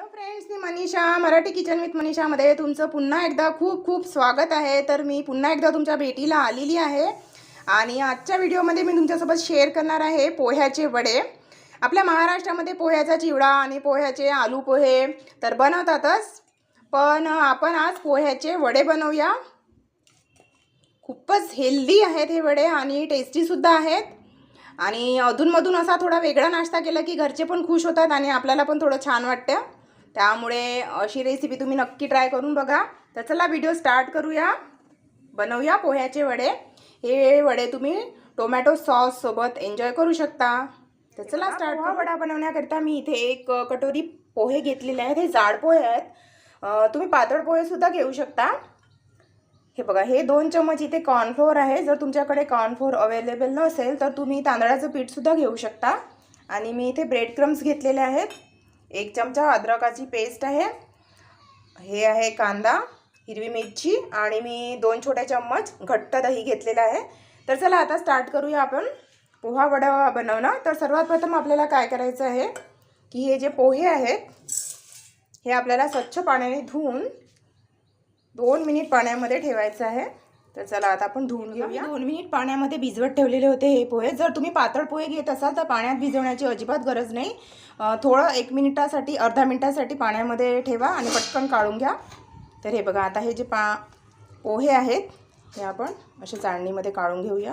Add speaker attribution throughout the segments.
Speaker 1: Hello friends मी Manisha Marathi kitchen with मनीषामध्ये तुमचं पुन्हा एकदा खूप खूप स्वागत आहे. तर मी पुन्हा एकदा तुमच्या भेटीला आलेली आहे. आणि आजच्या व्हिडिओमध्ये मी तुमच्यासोबत शेअर करणार आहे पोह्याचे वडे. आपल्या महाराष्ट्रामध्ये पोह्याचा चिवडा आणि पोह्याचे आलू पोहे तर बनवतातच. पण आपण आज पोह्याचे वडे बनवूया. खूपच हेल्दी आहेत हे वडे आणि टेस्टीसुद्धा आहेत. आणि अधूनमधून असा थोडा वेगळा नाश्ता केला की घरचे पण खुश होतात आणि आपल्याला पण थोडं छान वाटतं. त्यामुळे अशी रेसिपी तुम्ही नक्की ट्राय करून बघा. तर चला व्हिडिओ स्टार्ट करूया. बनवूया पोह्याचे वडे. हे वडे तुम्ही टोमॅटो सॉससोबत एन्जॉय करू शकता. तर चला स्टार्ट वडा बनवण्याकरिता मी इथे एक कटोरी पोहे घेतलेले आहेत. हे जाड पोहे आहेत. तुम्ही पातळ पोहेसुद्धा घेऊ शकता. हे बघा हे दोन चमच इथे कॉर्नफ्लोअर आहे. जर तुमच्याकडे कॉर्नफ्लोअर अवेलेबल नसेल तर तुम्ही तांदळाचं पीठसुद्धा घेऊ शकता. आणि मी इथे ब्रेड क्रम्स घेतलेले आहेत. एक चमचा अद्रकाची पेस्ट आहे. हे आहे कांदा हिरवी मिरची आणि मी दोन छोटे चम्मच घट्ट दही घेतलेलं आहे. तर चला आता स्टार्ट करूया आपण. पोहा वडा बनवणं. तर सर्वात प्रथम आपल्याला काय करायचं आहे की हे जे पोहे आहेत हे आपल्याला स्वच्छ पाण्याने धुवून दोन मिनिट पाण्यामध्ये ठेवायचं आहे. तर चला आता आपण धुवून घेऊया. दोन मिनिट पाण्यामध्ये भिजवत ठेवलेले होते हे पोहे. जर तुम्ही पातळ पोहे घेत असाल तर पाण्यात भिजवण्याची अजिबात गरज नाही. थोडं एक मिनिटासाठी अर्धा मिनिटासाठी पाण्यामध्ये ठेवा आणि पटकन काढून घ्या. तर हे बघा आता हे जे पा पोहे आहेत हे आपण असे चाळणीमध्ये काढून घेऊया.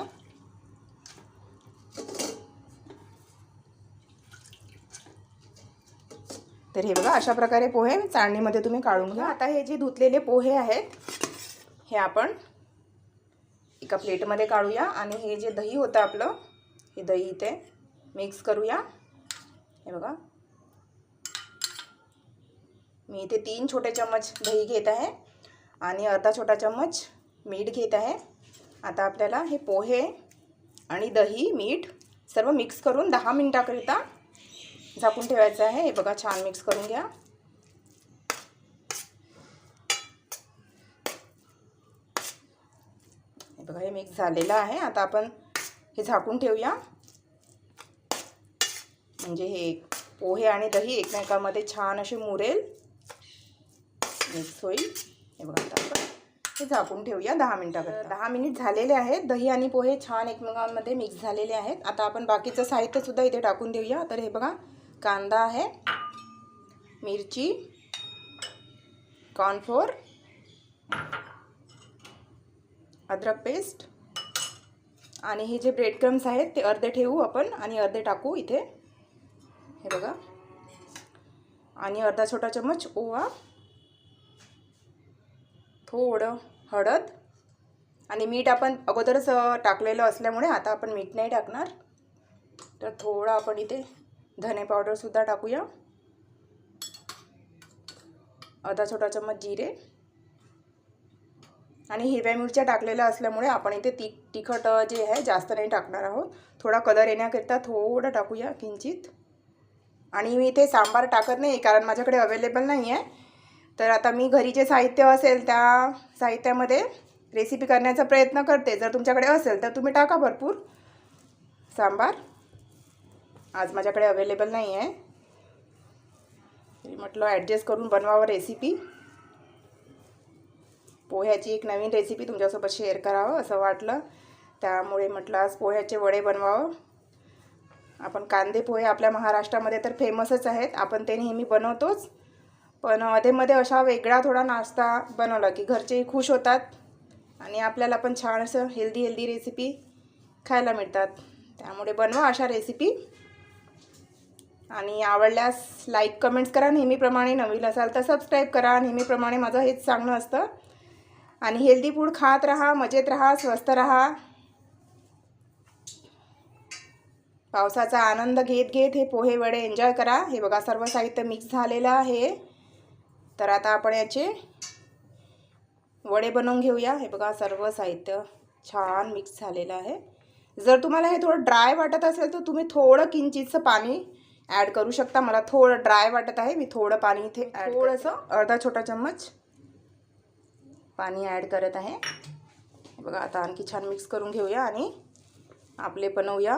Speaker 1: तर हे बघा अशा प्रकारे पोहे चाळणीमध्ये तुम्ही काढून घ्या. आता हे जे धुतलेले पोहे आहेत हे आपण एका प्लेटमध्ये काढूया आणि हे जे दही होतं आपलं हे दही इथे मिक्स करूया. हे बघा. मी इथे तीन छोटे चम्मच दही घेत आहे आणि अर्धा छोटा चम्मच मीठ घेत आहे. आता आपल्याला हे पोहे आणि दही मीठ सर्व मिक्स करून दहा मिनटाकरिता झाकून ठेवायचं आहे. हे बघा छान मिक्स करून घ्या. बघा हे मिक्स झालेलं आहे. आता आपण हे झाकून ठेवूया. म्हणजे हे पोहे आणि दही एकमेकांमध्ये छान असे मुरेल. मिक्स होईल. हे बघा आता आपण हे झाकून ठेवूया दहा मिनटाकरता. दहा मिनिट झालेले आहेत. दही आणि पोहे छान एकमेकांमध्ये मिक्स झालेले आहेत. आता आपण बाकीचं साहित्यसुद्धा इथे टाकून देऊया. तर हे बघा कांदा आहे मिरची कॉर्नफ्लोअर अद्रक पेस्ट. आणि हे जे ब्रेड क्रम्स आहेत ते अर्धे ठेवू आपण आणि अर्धे टाकू इथे. हे बघा. आणि अर्धा छोटा चम्मच ओवा. थोडं हळद. आणि मीठ आपण अगोदरच टाकलेलं असल्यामुळे आता आपण मीठ नाही टाकणार. तर थोडं आपण इथे धने पावडरसुद्धा टाकूया. अर्धा छोटा चम्मच जिरे. आणि हिरव्या मिरच्या टाकलेल्या असल्यामुळे आपण इथे ती तिखट जे आहे जास्त नाही टाकणार आहोत. थोडा कलर येण्याकरिता थोडं टाकूया किंचित. आणि मी इथे सांबार टाकत नाही कारण माझ्याकडे अवेलेबल नाही आहे. तर आता मी घरी जे साहित्य असेल त्या साहित्यामध्ये रेसिपी करण्याचा प्रयत्न करते. जर तुमच्याकडे असेल तर तुम्ही टाका भरपूर. सांबार. आज माझ्याकडे अवेलेबल नाही आहे. म्हटलं ॲडजस्ट करून बनवावं रेसिपी पोह्याची एक नवीन रेसिपी तुमच्यासोबत शेअर करावं असं वाटलं. त्यामुळे म्हटलं आज पोह्याचे वडे बनवावं. आपण कांदे पोहे आपल्या महाराष्ट्रामध्ये तर फेमसच आहेत. आपण ते नेहमी बनवतोच. पण अधेमध्ये अशा वेगळा थोडा नाश्ता बनवला की घरचेही खुश होतात आणि आपल्याला पण छान असं हेल्दी हेल्दी रेसिपी खायला मिळतात. त्यामुळे बनवा अशा रेसिपी आणि आवडल्यास लाईक कमेंट्स करा. नेहमीप्रमाणे नवीन असाल तर सबस्क्राईब करा. नेहमीप्रमाणे माझं हेच सांगणं असतं. आणि हेल्दी फूड खात राहा मजेत राहा स्वस्त राहा. पावसाचा आनंद घेत घेत हे पोहे वडे एन्जॉय करा. हे बघा सर्व साहित्य मिक्स झालेलं आहे. तर आता आपण याचे वडे बनवून घेऊया. हे बघा सर्व साहित्य छान मिक्स झालेलं आहे. जर तुम्हाला हे थोडं ड्राय वाटत असेल तर तुम्ही थोडं किंचितचं पाणी ॲड करू शकता. मला थोडं ड्राय वाटत आहे. मी थोडं पाणी इथे थोडंसं? अर्धा छोटा चम्मच. पाणी ॲड करत आहे. बघा आता आणखी छान मिक्स करून घेऊया आणि आपले बनवूया.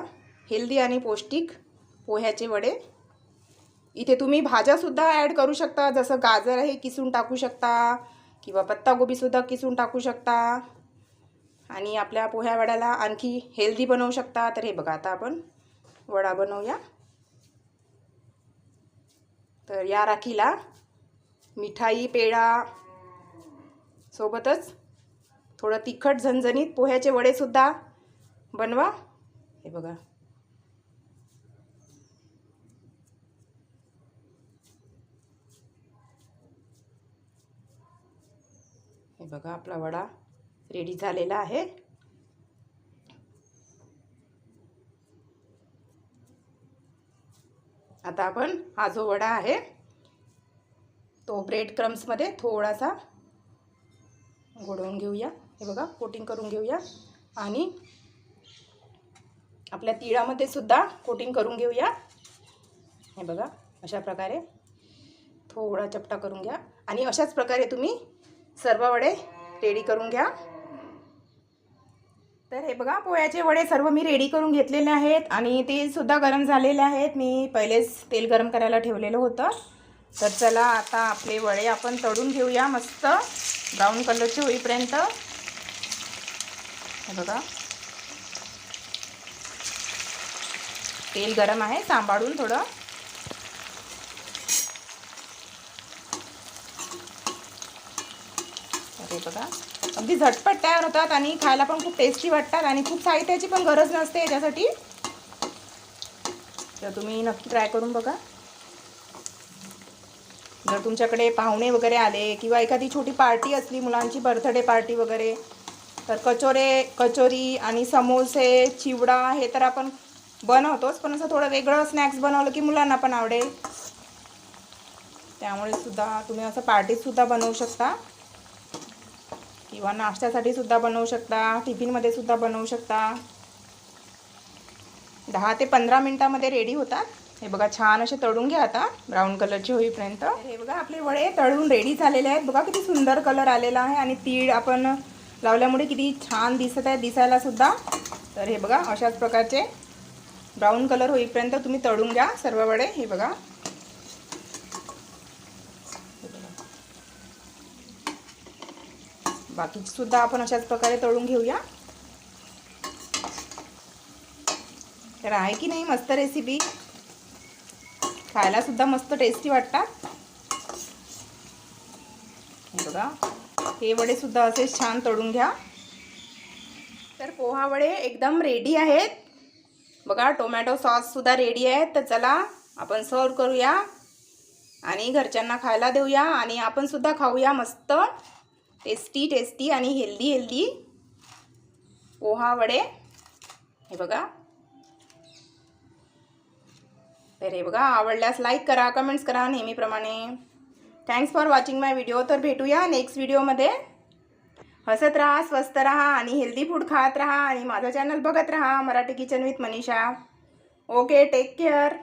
Speaker 1: हेल्दी आणि पौष्टिक पोह्याचे वडे. इथे तुम्ही भाज्यासुद्धा ॲड करू शकता जसं गाजर आहे किसून टाकू शकता किंवा पत्तागोबीसुद्धा किसून टाकू शकता. आणि आपल्या पोह्या वड्याला आणखी हेल्दी बनवू शकता. तर हे बघा आता आपण वडा बनवूया. तर या राखीला मिठाई पेढा सोबतच थोडं तिखट झणझणीत पोह्याचे वडेसुद्धा बनवा. हे बघा. हे बघा आपला वडा रेडी झालेला आहे. आता आपण हा जो वडा आहे तो ब्रेड क्रम्समध्ये थोडासा गोडवून घेऊया. हे बघा कोटिंग करून घेऊया. आणि आपल्या तिळामध्ये सुद्धा कोटिंग करून घेऊया. हे बघा अशा प्रकारे थोडा चपटा करून घ्या. आणि अशाच प्रकारे तुम्ही सर्व वडे रेडी करून घ्या. तर हे बघा पोह्याचे वडे सर्व मी रेडी करून घेतलेले आहेत. आणि तेलसुद्धा गरम झालेले आहेत. मी पहिलेच तेल गरम करायला ठेवलेलं होतं. तर चला आता आपले वडे आपण तळून घेऊया मस्त. ब्राऊन कलरचे होईपर्यंत. हे बघा. तेल गरम आहे सांभाळून थोडं. अरे बघा. अगदी झटपट तयार होतात आणि खायला पण खूप टेस्टी वाटतात आणि खूप साहित्याची पण गरज नसते याच्यासाठी. तर तुम्ही नक्की ट्राय करून बघा. जर तुमच्याकडे पाहुणे वगैरे आले किंवा एखादी छोटी पार्टी असली मुलांची बर्थडे पार्टी वगैरे तर कचोरे कचोरी आणि समोसे चिवडा हे तर आपण बनवतोच पण असं थोडं वेगळं स्नॅक्स बनवलं की मुलांना पण आवडेल. त्यामुळे सुद्धा तुम्ही असं पार्टीतसुद्धा बनवू शकता. किंवा नाश्त्यासाठी सुद्धा बनवू शकता टिफिनमध्ये सुद्धा बनवू शकता. दहा ते पंधरा मिनटामध्ये रेडी होतात. हे बघा छान असे तळून घ्या आता. ब्राऊन कलरचे होईपर्यंत. हे बघा आपले वडे तळून रेडी झालेले आहेत. बघा किती सुंदर कलर आलेला आहे आणि तीळ आपण लावल्यामुळे किती छान दिसत आहे दिसायला सुद्धा. तर हे बघा अशाच प्रकारचे ब्राऊन कलर होईपर्यंत तुम्ही तळून घ्या सर्व वडे. हे बघा. बाकी सुद्धा आपण अशाच प्रकारे तळून घेऊया. तर आहे की नाही मस्त रेसिपी खायला सुद्धा मस्त टेस्टी वाटतात. हे बघा. हे वडे सुद्धा असे छान तळून घ्या. तर पोहा वडे एकदम रेडी आहेत. बघा टोमॅटो सॉस सुद्धा रेडी आहेत. तर चला आपण सर्व करूया. आणि घरच्यांना खायला देऊया. आणि आपण सुद्धा खाऊया मस्त. टेस्टी टेस्टी आणि हेल्दी हेल्दी पोहा वडे. हे बघा. तर हे बघा आवडल्यास लाईक करा कमेंट्स करा नेहमीप्रमाणे. Thanks for watching my video तर भेटूया नेक्स्ट व्हिडिओमध्ये हसत राहा स्वस्त राहा आणि हेल्दी फूड खात राहा आणि माझं चॅनल बघत राहा Marathi kitchen with Manisha. Okay take care